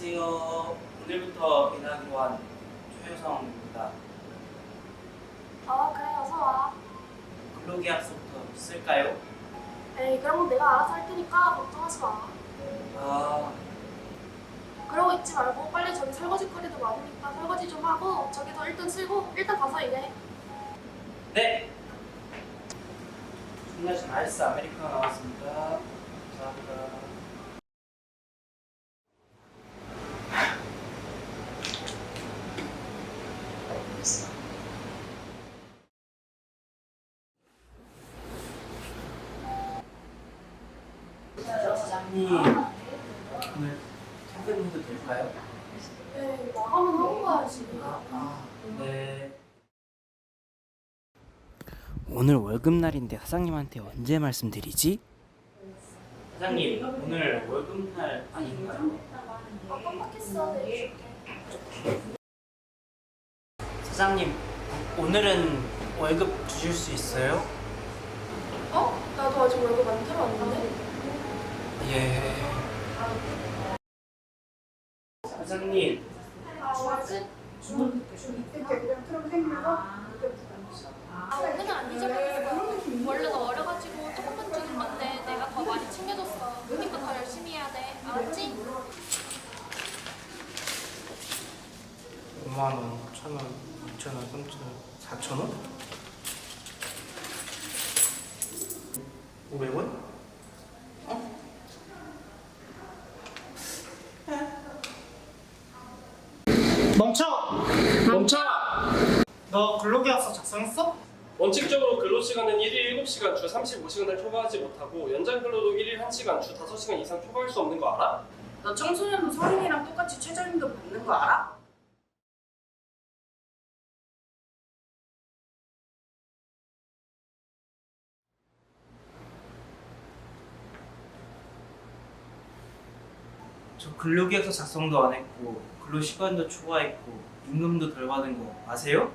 안녕하세요. 오늘부터 일하기로 한 최효성입니다. 어 그래 어서 와 근로계약서부터 쓸까요? 에이 그런 건 내가 알아서 할 테니까 걱정하지 마 아, 그러고 있지 말고 빨리 저기 설거지 거리도 많으니까 설거지 좀 하고 저기서 일단 쓸고 일단 가서 일해 네. 주문하신 아이스 아메리카노 나왔습니다. 감사합니다. 오늘 될까요? 나가면 하고 가야지 아, 네. 오늘 월급날인데 사장님한테 언제 말씀드리지? 사장님, 오늘 월급날 아닌가요? 아 깜빡했어 내일 줄게 사장님, 오늘은 월급 주실 수 있어요? 어? 나도 아직 월급 안 들어왔는데 예. 사장님? 아 오늘은 안 잊어버렸어 원래 너 어려가지고 조금만 주긴 맞네 내가 더 많이 챙겨줬어 그러니까 더 열심히 해야 돼 알았지? 5만 원, 1천 원, 2천 원, 3천 원, 4천 원? 500원? 멈춰! 멈춰! 너 근로계약서 작성했어? 원칙적으로 근로시간은 1일 7시간 주 35시간을 초과하지 못하고 연장 근로도 1일 1시간 주 5시간 이상 초과할 수 없는 거 알아? 너 청소년도 성인이랑 똑같이 최저임금 받는 거 알아? 저 근로계약서 작성도 안 했고 근로 시간도 초과했고 임금도 덜 받은 거 아세요?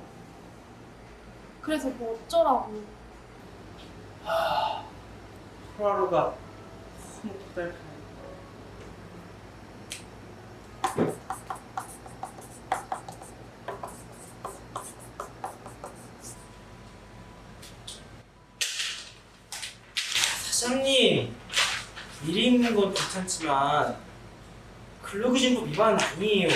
그래서 뭐 어쩌라고 하루하루가 너무 고달프네. 사장님, 일이 있는 건 괜찮지만 근로기준법 위반은 아니에요.